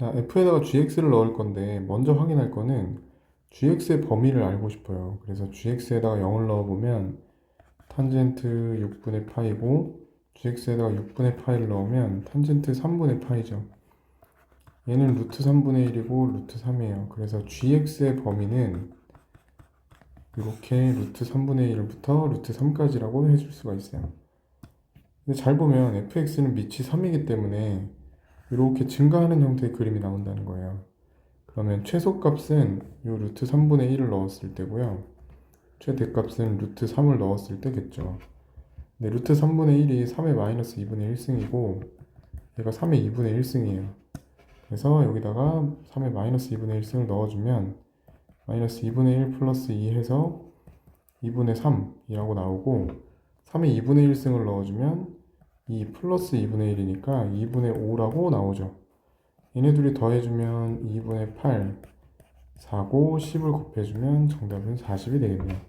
자, f에다가 gx를 넣을 건데 먼저 확인할 거는 gx의 범위를 알고 싶어요. 그래서 gx에다가 0을 넣어보면 탄젠트 6분의 파이고 gx에다가 6분의 파이를 넣으면 탄젠트 3분의 파이죠. 얘는 루트 3분의 1이고 루트 3이에요. 그래서 gx의 범위는 이렇게 루트 3분의 1부터 루트 3까지라고 해줄 수가 있어요. 근데 잘 보면 fx는 밑이 3이기 때문에 이렇게 증가하는 형태의 그림이 나온다는 거예요. 그러면 최소값은 이 루트 3분의 1을 넣었을 때고요. 최대값은 루트 3을 넣었을 때겠죠. 근데 루트 3분의 1이 3의 마이너스 2분의 1승이고 얘가 3의 2분의 1승이에요. 그래서 여기다가 3의 마이너스 2분의 1승을 넣어주면 마이너스 2분의 1 플러스 2 해서 2분의 3이라고 나오고 3의 2분의 1승을 넣어주면 2 플러스 2분의 1이니까 2분의 5라고 나오죠. 얘네 둘이 더해주면 2분의 8, 4고 10을 곱해주면 정답은 40이 되겠네요.